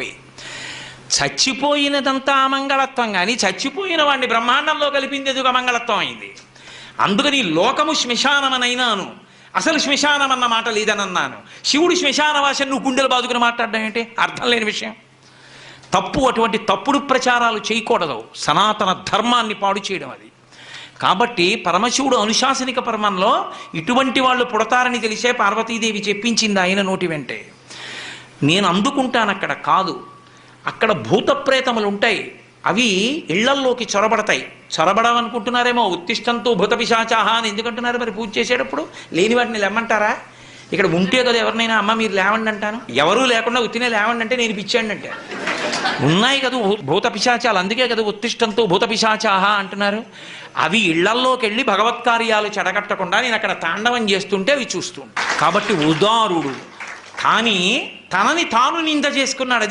చచ్చిపోయి. చచ్చిపోయినదంతా అమంగళత్వం కానీ చచ్చిపోయిన వాడిని బ్రహ్మాండంలో కలిపింది ఎదుగు అమంగళత్వం అయింది? అందుకని లోకము శ్మశానమనైనాను. అసలు శ్మశానం అన్న మాట లేదనన్నాను. శివుడు శ్మశానవాసం నువ్వు గుండెలు బాదుకుని మాట్లాడడం ఏంటి? అర్థం లేని విషయం. తప్పు అటువంటి తప్పుడు ప్రచారాలు చేయకూడదు. సనాతన ధర్మాన్ని పాడు చేయడం అది. కాబట్టి పరమశివుడు అనుశాసనిక పర్మంలో ఇటువంటి వాళ్ళు పుడతారని తెలిసే పార్వతీదేవి చెప్పించింది ఆయన నోటి వెంటే. నేను అందుకుంటాను అక్కడ కాదు. అక్కడ భూతప్రేతములు ఉంటాయి. అవి ఇళ్ళల్లోకి చొరబడతాయి. చొరబడమనుకుంటున్నారేమో ఉత్తిష్టంతో భూత పిశాచాహ అని ఎందుకంటున్నారు మరి పూజ చేసేటప్పుడు? లేని వాటిని లేమ్మంటారా? ఇక్కడ ఉంటే కదా ఎవరినైనా అమ్మ మీరు లేవండి అంటాను. ఎవరూ లేకుండా ఉత్తినే లేవండి అంటే నేను పిచ్చాండి అంటే. ఉన్నాయి కదా భూ- భూత పిశాచాలు. అందుకే కదా ఉత్తిష్టంతో భూత పిశాచాహ అంటున్నారు. అవి ఇళ్ళల్లోకి వెళ్ళి భగవత్ కార్యాలు చెడగట్టకుండా నేను అక్కడ తాండవం చేస్తుంటే అవి చూస్తుంటాను కాబట్టి ఉదారుడు కానీ తనని తాను నింద చేసుకున్నాడు. అది